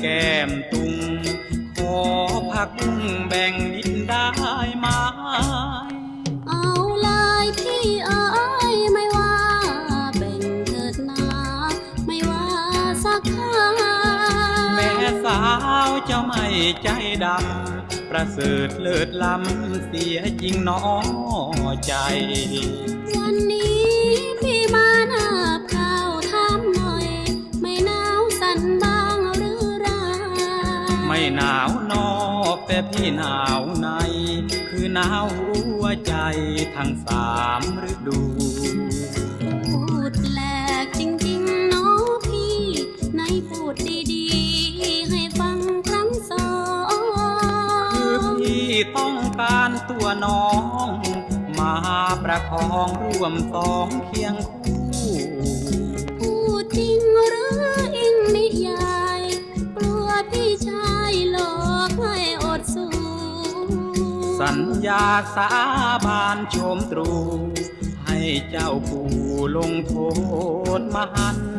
แก้มตุง ขอพักบุ้งแบ่งนิดได้ไหมเอาลายพี่เอ้ยไม่ว่าเบ่งเถิดนาไม่ว่าสักคราแม่สาวเจ้าไม่ใจดำ ประเสริฐเลิศล้ำเสียจริงหนอใจวันนี้ หนาวนอกแต่พี่หนาวใน คือหนาวหัวใจทั้งสามฤดูพูดแปลกจริงๆเนาะพี่ไหนพูดดีๆ ให้ฟังครั้งสองคือพี่ต้องการตัวน้อง มาประคองร่วมสองเคียงคู่ พูดจริงหรือ สัญญาสาบานโชมตรู ให้เจ้าผู้ลงโทษมหันต์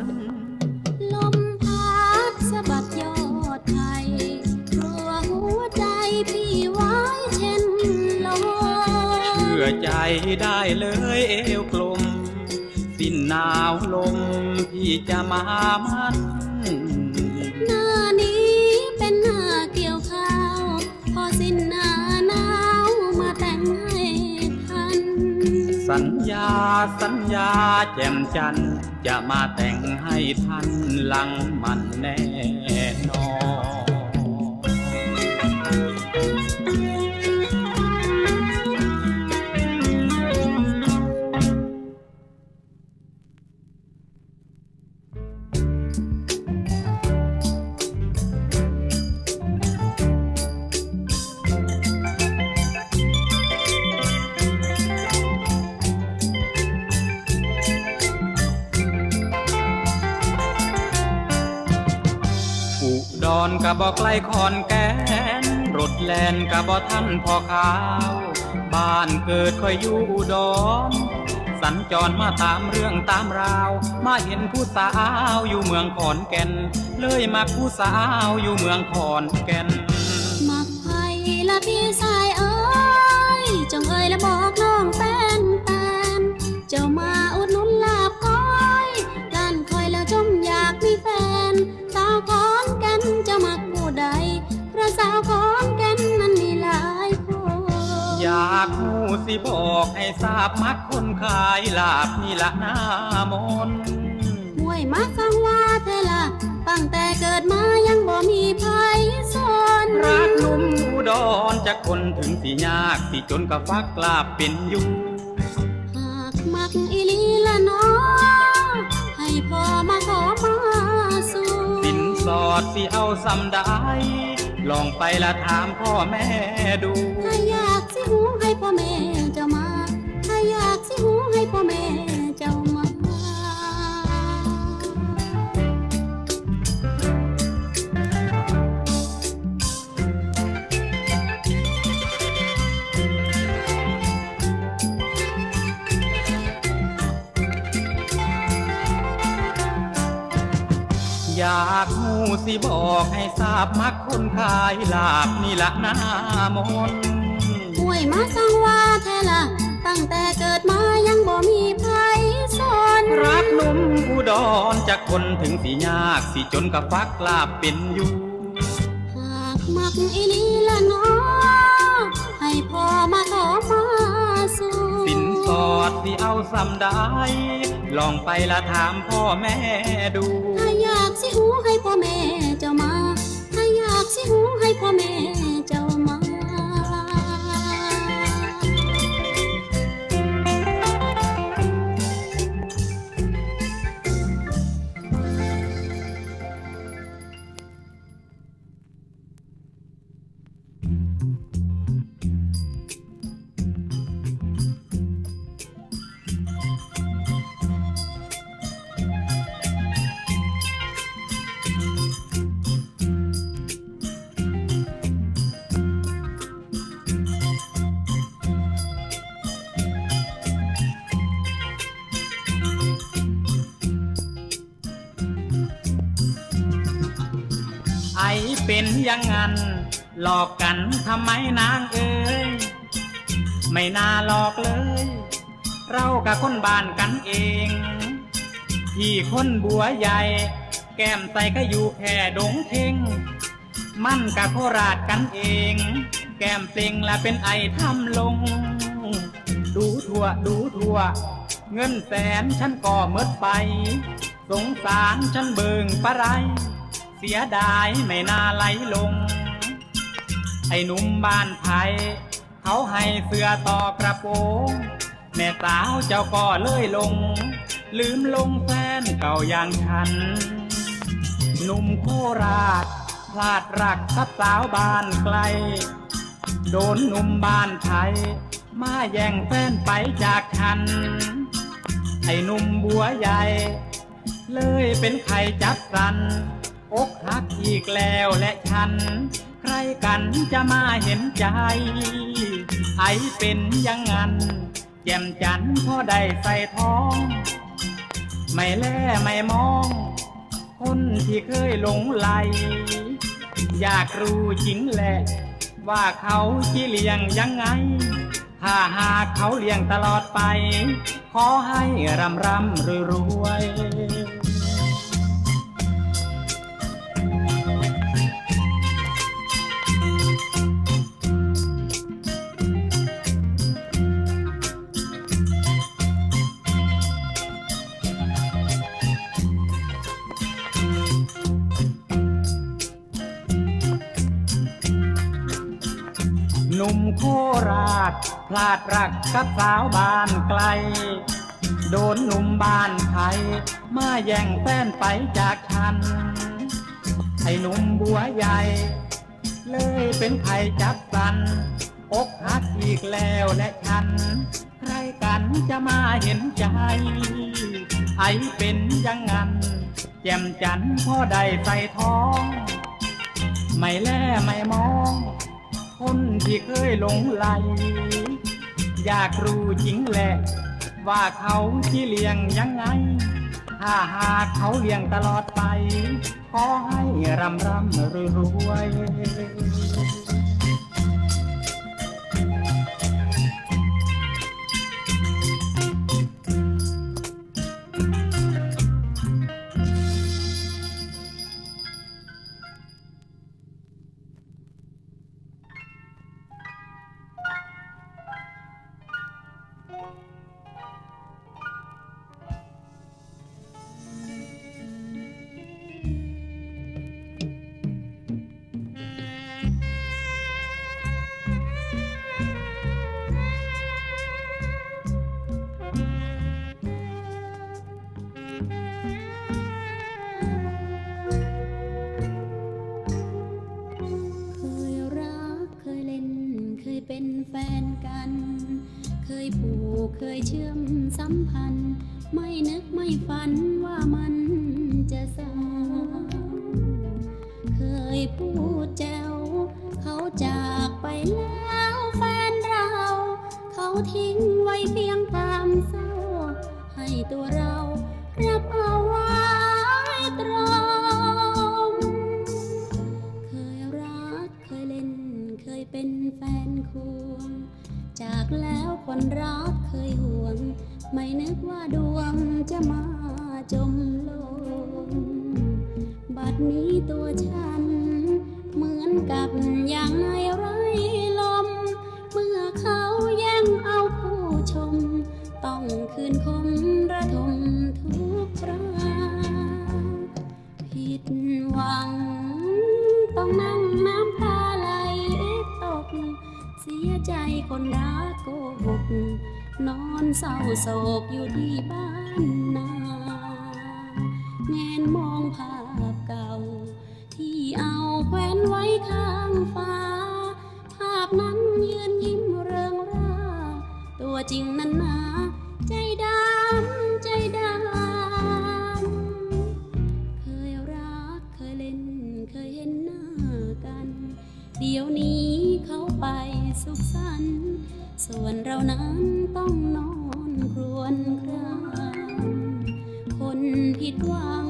ลมพัดสะบัดยอดไทยกลัวหัวใจพี่ไว้เช่นลมเชื่อใจได้เลยเอวกลม สิ้นหนาวลมพี่จะมามันหน้านี้เป็นหน้าเกี่ยวข้าว พอสิ้นหน้า สัญญาสัญญาแจ่มจันทร์จะมาแต่งให้ท่านหลังมันแน่นอน บอกไกลคอนแกนรถแลนกะบอท่านพอขาว บ้านเกิดคอยอยู่อุดรสัญจรมาตามเรื่องตามราว มาเห็นผู้สาวอยู่เมืองขอนแก่น เลยมาผู้สาวอยู่เมืองขอนแก่น มักไผละพี่สายเอ้ยจงเอ้ยและบอกน้อง สิบอกให้ทราบมักคนขายลาบนี่ละหน้ามนต์มวยมาสังว่าเทละตั้งแต่เกิดมายังบ่มีไผสนรักหนุ่มอุดรจากคนถึงสิยากสิจนกับฟักลาบเป็นอยู่หากมักอีหลีละเน้อให้พ่อมาขอมาสู่สินสอดสิเอาสำได้ ลองไปละถามพ่อแม่ดู ถ้าอยากสิหูให้พ่อแม่เจ้ามา ถ้าอยากสิหูให้พ่อแม่เจ้ามา อยากหู สิบอกให้ทราบมักคนขายลาบนี่ละหน้ามนต์ห่วยมาสังว่าแท้ละตั้งแต่เกิดมายังบ่มีไผสนรักหนุ่มอุดรจากคนถึงสิยากสิจนกับฟักลาบเป็นอยู่หากมักอีหลีละเน้อให้พ่อมา ดสิเอาสำได้ลองไปละถามพ่อแม่ดู ถ้าอยากสิหูให้พ่อแม่เจ้ามา ถ้าอยากสิหูให้พ่อแม่เจ้า อย่างนั้น หลอกกันทำไมนางเอ้ยไม่น่าหลอกเลย เรากับคนบ้านกันเองพี่คนบัวใหญ่ แก้มใสก็อยู่แค่ดงเทงมั่นกับโคราชกันเอง แก้มเปล่งและเป็นไอทำลง ดูทั่วดูทั่ว เงินแสนฉันก็หมดไป สงสารฉันเบิงปะไร เสียดายไม่น่าไหลลง ไอ้หนุ่มบ้านไทยเขาให้เสื้อต่อกระโปรงแม่สาวเจ้าก็เลยลง ลืมลงแฟนเก่าอย่างฉัน หนุ่มโคราชพลาดรักกับสาวบ้านไกล โดนหนุ่มบ้านไทย มาแย่งแฟนไปจากฉัน ไอ้หนุ่มบัวใหญ่ เลยเป็นไข่จับสัน อกหักอีกแล้วและฉัน ใครกันจะมาเห็นใจ ไอเป็นยังงั้นแจ่มจันพอได้ใส่ท้อง ไม่แล่ไม่มอง คนที่เคยหลงไหล อยากรู้จริงแหละ ว่าเขาจีเลี้ยงยังไง ถ้าหากเขาเลี้ยงตลอดไป ขอให้รำรำรวยรวย พลาดรักกับสาวบ้านไกล โดนหนุ่มบ้านไทย มาแย่งแฟนไปจากฉัน ไอ้หนุ่มบัวใหญ่ เลยเป็นไข่จับสัน อกหักอีกแล้วและฉัน ใครกันจะมาเห็นใจ ไอเป็นยังงั้นแจ่มจันทร์พอได้ใส่ท้อง ไม่แล่ไม่มอง คนที่เคยหลงไหล อยากรู้จริงแหละ ว่าเขาที่เลี้ยงยังไง ถ้าหากเขาเลี้ยงตลอดไป ขอให้รำรำรวยรวย จะมาจมลง บัดนี้ตัวฉัน เหมือนกับอย่างในไร้ลม เมื่อเขาแย่งเอาผู้ชม ต้องคืนคมระทมทุกคราผิดหวัง ต้องนั่งน้ำตาไหลตก เสียใจคนรักโกหกนอนเศร้าโศกอยู่ที่บ้าน นาแงนมองภาพเก่า ที่เอาแขวนไว้ข้างฟ้า ภาพนั้นยืนยิ้มเริงร่า ตัวจริงนั้นหนาใจดำใจดำ เคยรักเคยเล่นเคยเห็นหน้ากัน เดี๋ยวนี้เขาไปสุขสันต์ส่วนเรานั้นต้องนอนครวญคราง นผิดหวัง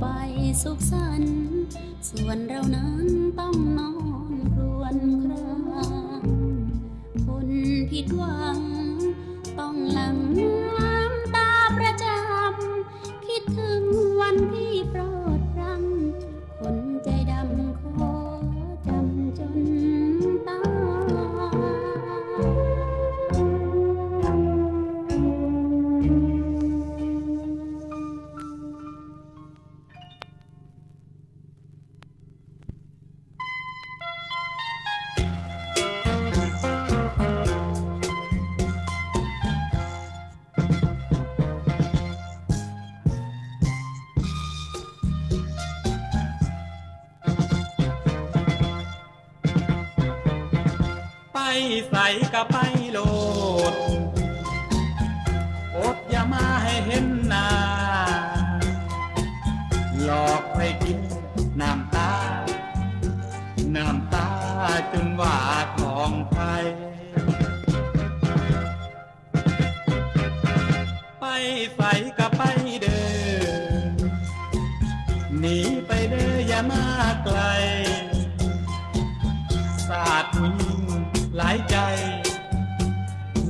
ไปสุขสันต์ส่วนเรานั้นต้องนอน ไปใส่ก็ไปโหลดอดอย่ามาให้เห็นหน้าหลอกให้กินน้ำตา น้ำตาจนว่าน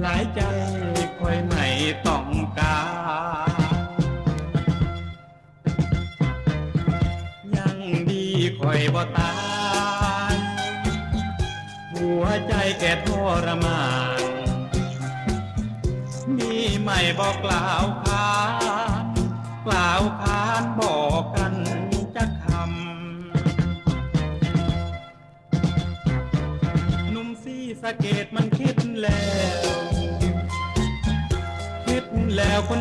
หลายใจคอยไม่ต้องการ ยังดีคอยบ่ตาย หัวใจแก่ทรมาน มีไม่บอกกล่าว አለሁን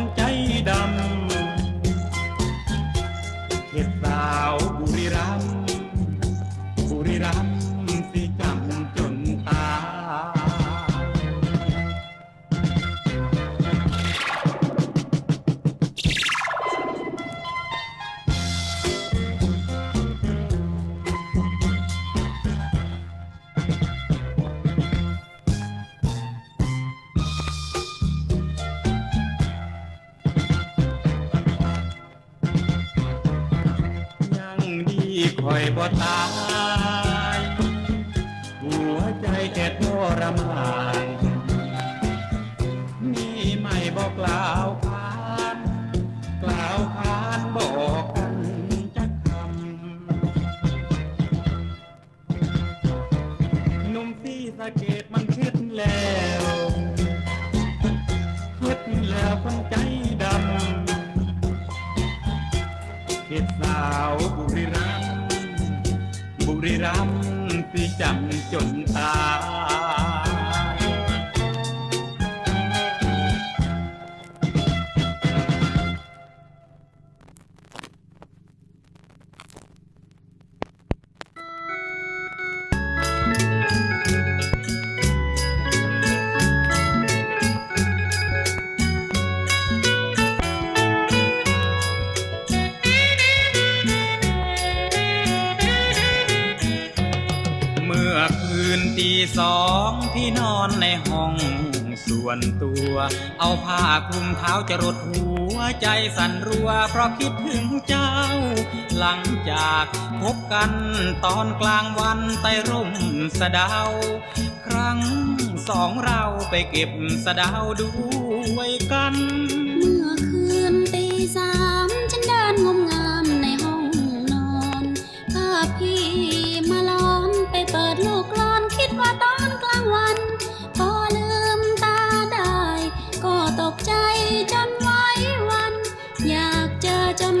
ใจเจ็บโทรมา ตีสองพี่นอนในห้องส่วนตัว เอาผ้าคลุมเท้าจะรดหัวใจสั่นรัว เพราะคิดถึงเจ้า หลังจากพบกันตอนกลางวันใต้ร่มสะดาว ครั้งสองเราไปเก็บสะดาวด้วยกัน เมื่อคืนตีสามฉันเดินงมงามในห้องนอนภาพพี่มาล้อมไปเปิดลูกกลอ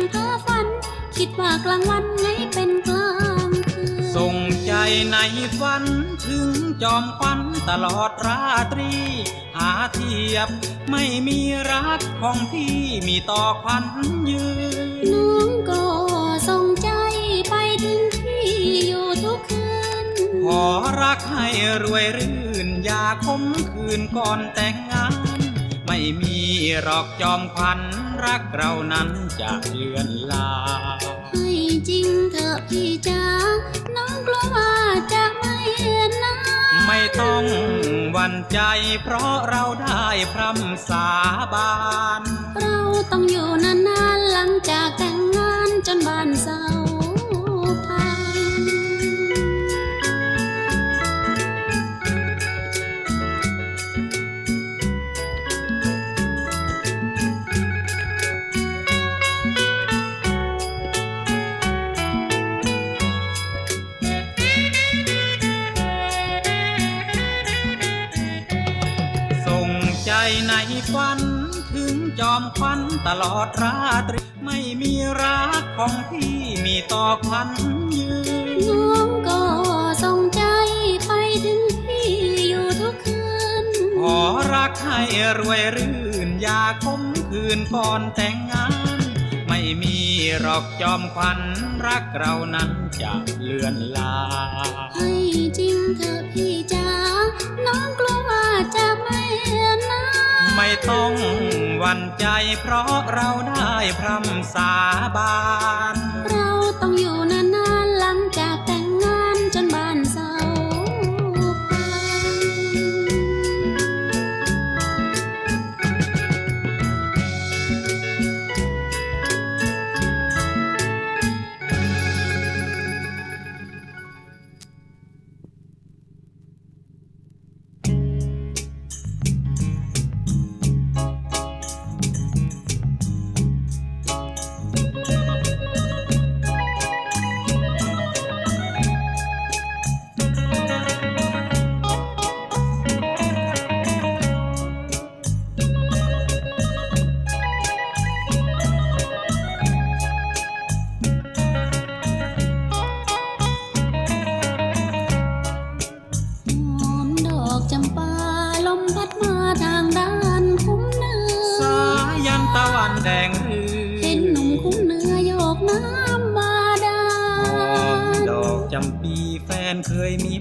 อจนเพ้อฝัน คิดว่ากลางวันไงเป็นกลางคืนส่งใจในฝันถึงจอมควันตลอดราตรี หาเทียบไม่มีรักของพี่มีต่อควันยืนน้องก็ส่งใจไปถึงพี่อยู่ทุกคืน ขอรักให้รวยรื่นอย่าคมคืนก่อนแต่งงาน ไม่มีหรอกจอมควันรักเรานั้นจะเลือนลางให้จริงเถอะพี่จ๋าน้องกลัวว่าจะไม่เห็นหน้าไม่ต้องหวั่นใจเพราะเราได้พรำสาบาน เราต้องอยู่นานๆหลังจากแต่งงานจนบ้านเศร้า ใจในฝันถึงจอมควันตลอดราตรี ไม่มีรักของพี่มีต่อควันยืนน้องก็ส่งใจไปถึงพี่อยู่ทุกคืน ขอรักให้รวยรื่น อย่าคมคืนก่อนแต่งงาน ไม่มีหรอกจอมควันรักเรานั้นจะเลือนลางให้จริงเถอะพี่จ๋าน้องกลัวว่าจะไม่เห็นหน้า ไม่ต้องหวั่นใจเพราะเราได้พรำสาบาน เราต้องอยู่ใน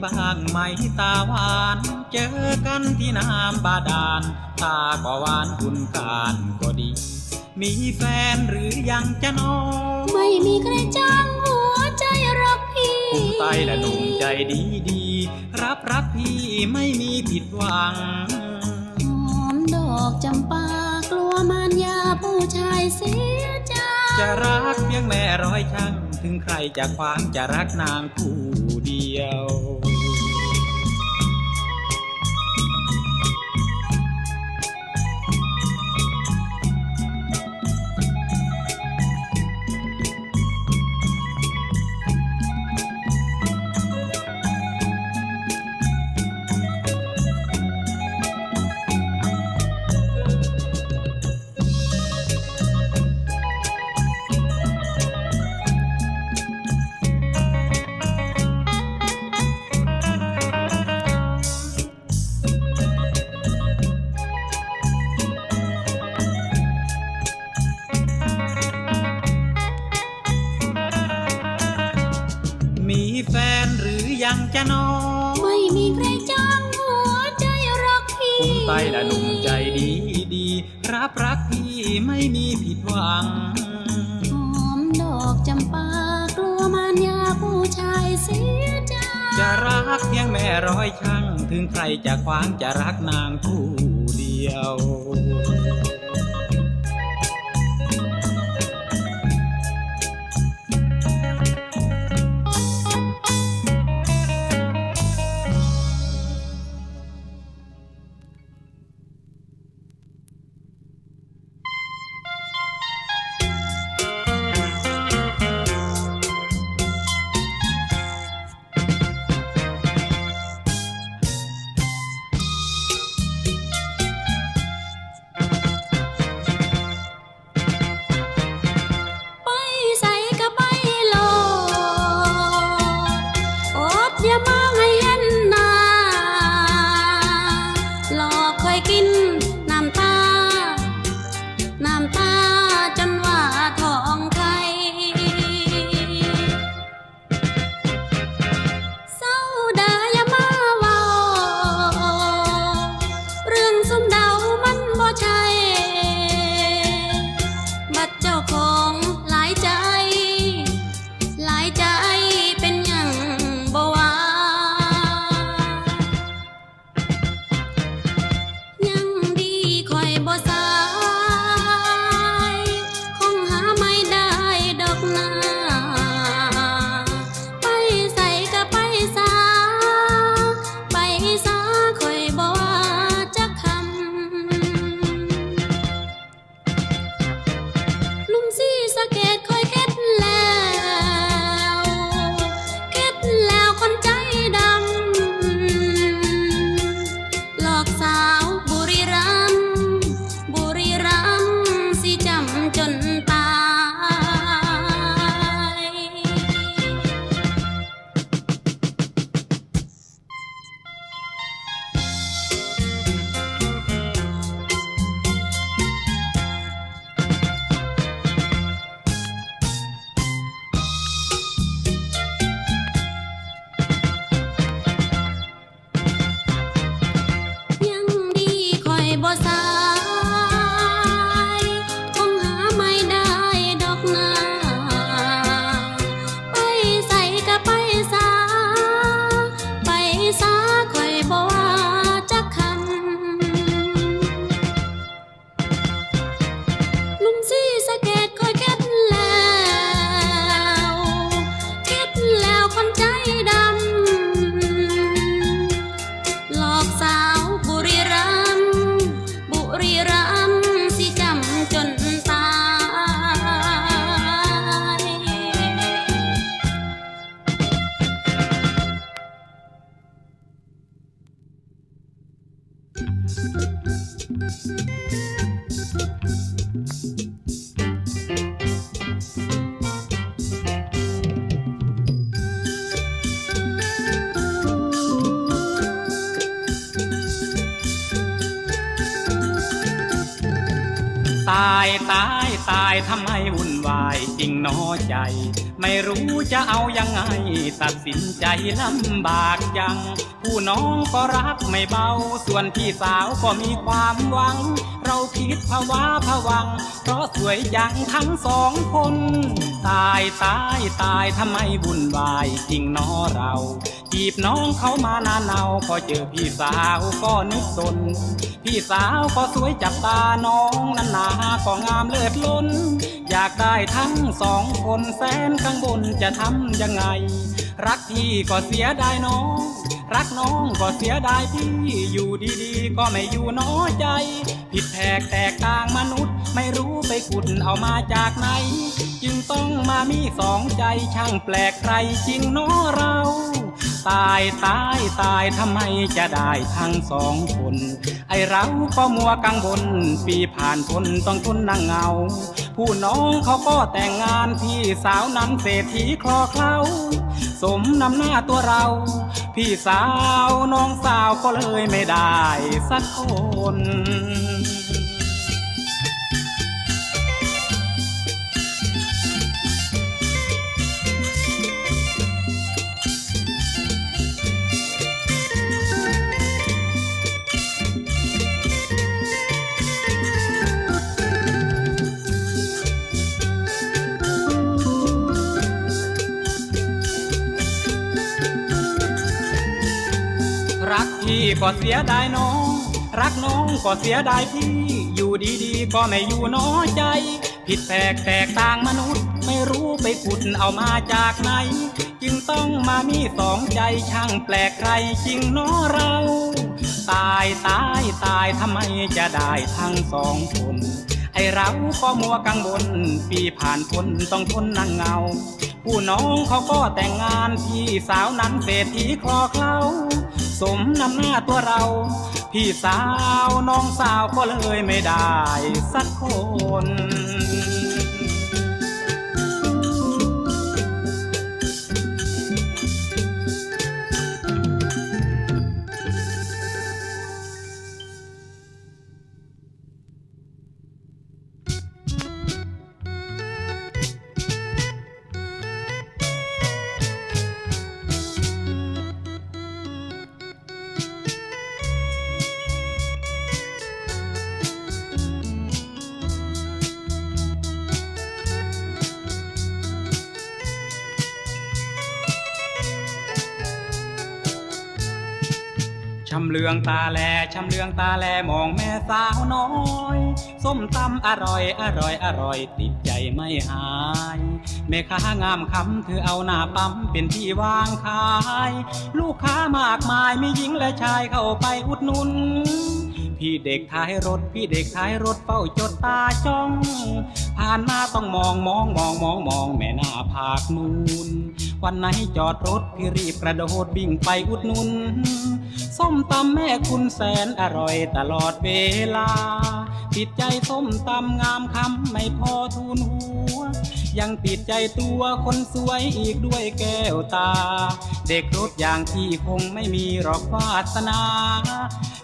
บ้างไหมตาหวาน เจอกันที่น้ำบาดาล ตาก็หวานคุณการก็ดี มีแฟนหรือยังจะนองไม่มีใครจ้างหัวใจรักพี่คุ้มไตและหนุ่มใจดีดีๆรับรักพี่ไม่มีผิดหวังหอมดอกจำปากลัวมารยาผู้ชายเสียใจจะรักเพียงแม่ร้อยช่างถึงใครจะขวางจะรักนางผู้เดียว ถึงใครจะควางจะรักนางผู้เดียวายตา ตายทำไมวุ่นวายจริงน้อใจ ไม่รู้จะเอายังไง ตัดสินใจลำบากจัง ผู้น้องก็รักไม่เบา ส่วนพี่สาวก็มีความหวัง เราคิดภาวะผวัง เพราะสวยจังทั้งสองคน ตายตายตายทำไมวุ่นวายจริงหนอเราจีบน้องเขามานานเนาพอเจอพี่สาวก็นึกสน พี่สาวก็สวยจับตาน้องนันนาก็งามเลิศล้น อยากได้ทั้งสองคนแสนข้างบนจะทำยังไง รักพี่ก็เสียดายน้อง รักน้องก็เสียดายพี่อยู่ดีๆ ก็ไม่อยู่น้อยใจ ผิดแผกแตกต่างมนุษย์ ไม่รู้ไปขุดเอามาจากไหน จึงต้องมามีสองใจช่างแปลกใครจริงน้อเรา ตายตายตายทำไมจะได้ทั้งสองคน ไอเราก็มัวกังวลปีผ่านพ้นต้องทนนั่งเงา ผู้น้องเขาก็แต่งงานพี่สาวนั้นเศรษฐีคลอเคล้าสมนำหน้าตัวเรา พี่สาวน้องสาวก็เลยไม่ได้สักคน กพี่ก็เสียดายน้อง รักน้องก็เสียดายพี่ อยู่ดีๆ ก็ไม่อยู่น้อใจ ผิดแปลกแตกต่างมนุษย์ ไม่รู้ไปขุดเอามาจากไหน จึงต้องมามีสองใจช่างแปลกใครจริงน้อเรา ตายตายตายทำไมจะได้ทั้งสองคนไอเราก็มัวกังวลปีผ่านพ้นต้องทนนั่งเงา ผู้น้องเขาก็แต่งงานพี่สาวนั้นเศรษฐีคลอเคล้า สมนำหน้าตัวเรา พี่สาวน้องสาวก็เลยไม่ได้สักคนำเลืองตาแลชำเลืองตาแลมองแม่สาวน้อย ส้มตำอร่อยอร่อยอร่อยติดใจไม่หาย แม่ค้างามคำเธอเอาหน้าปั๊มเป็นที่วางขาย ลูกค้ามากมายมีหญิงและชายเข้าไปอุดหนุนพี่เด็กท้ายรถ พี่เด็กท้ายรถเฝ้าจดตาจ้อง ผ่านมาต้องมองมองมองมองมองแม่หน้าผากนูนวันไหนจอดรถ พี่รีบกระโดดวิ่งไปอุดหนุน ส้มตำแม่คุณแสนอร่อยตลอดเวลา ติดใจส้มตำงามคำไม่พอทูลหัว ยังติดใจตัวคนสวยอีกด้วยแก้วตา เด็กรถอย่างที่คงไม่มีหรอกวาสนา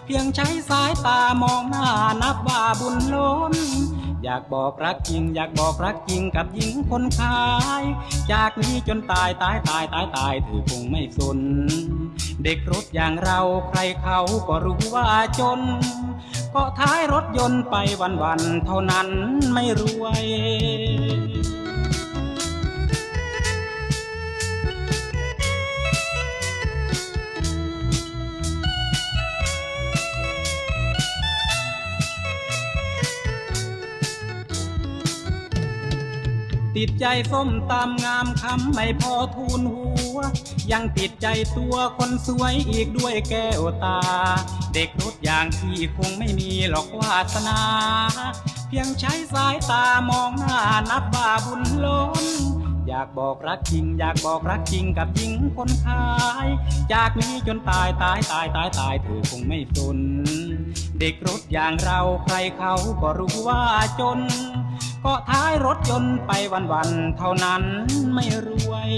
เพียงใช้สายตามองหน้านับว่าบุญล้น อยากบอกรักจริง อยากบอกรักจริงกับหญิงคนขาย จากนี้จนตายตายตายตายตายเธอคงไม่สน เด็กรถอย่างเราใครเขาก็รู้ว่าจน ก็ท้ายรถยนต์ไปวันวันเท่านั้นไม่รวย ติดใจส้มตามงามคำไม่พอทูนหัว ยังติดใจตัวคนสวยอีกด้วยแก้วตา เด็กรุดอย่างพี่คงไม่มีหรอกวาสนา เพียงใช้สายตามองหน้านับว่าบุญล้น อยากบอกรักจริง อยากบอกรักจริงกับหญิงคนขายจากนี้จนตายตายตายตายตายเธอคงไม่สนเด็กรถอย่างเราใครเขาก็รู้ว่าจน เกาะท้ายรถยนต์ไปวันๆเท่านั้นไม่รวย